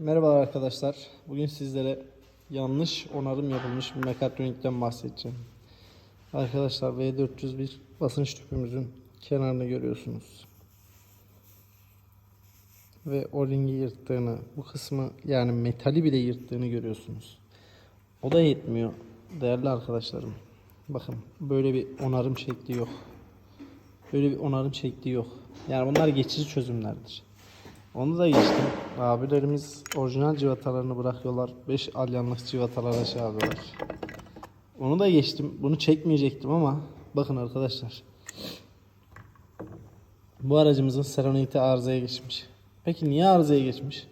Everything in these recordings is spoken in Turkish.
Merhaba arkadaşlar. Bugün sizlere yanlış onarım yapılmış bir mekatronikten bahsedeceğim. Arkadaşlar V401 basınç tüpümüzün kenarını görüyorsunuz. Ve o ringi yırttığını, bu kısmı yani metali bile yırttığını görüyorsunuz. O da yetmiyor değerli arkadaşlarım. Bakın böyle bir onarım şekli yok. Böyle bir onarım şekli yok. Yani bunlar geçici çözümlerdir. Onu da geçtim. Abilerimiz orijinal civatalarını bırakıyorlar. 5 alyanlık civatalara şey yapıyorlar. Onu da geçtim. Bunu çekmeyecektim ama bakın arkadaşlar. Bu aracımızın serenite arızaya geçmiş. Peki niye arızaya geçmiş?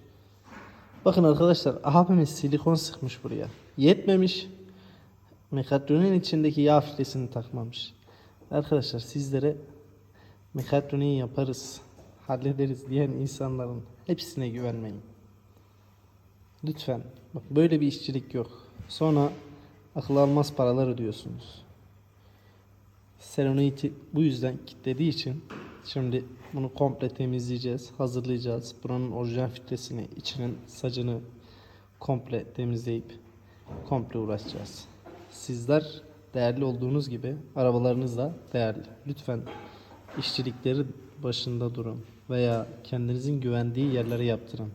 Bakın arkadaşlar abimiz silikon sıkmış buraya. Yetmemiş. Mekatronin içindeki yağ filtresini takmamış. Arkadaşlar sizlere mekatroniği yaparız, hallederiz diyen insanların hepsine güvenmeyin. Lütfen. Bak böyle bir işçilik yok. Sonra akıl almaz paralar ödüyorsunuz. Selenoid'i bu yüzden kilitlediği için şimdi bunu komple temizleyeceğiz, hazırlayacağız. Buranın orijinal filtresini, içinin sacını komple temizleyip komple uğraşacağız. Sizler değerli olduğunuz gibi arabalarınız da değerli. Lütfen işçilikleri başında durun veya kendinizin güvendiği yerlere yaptırın.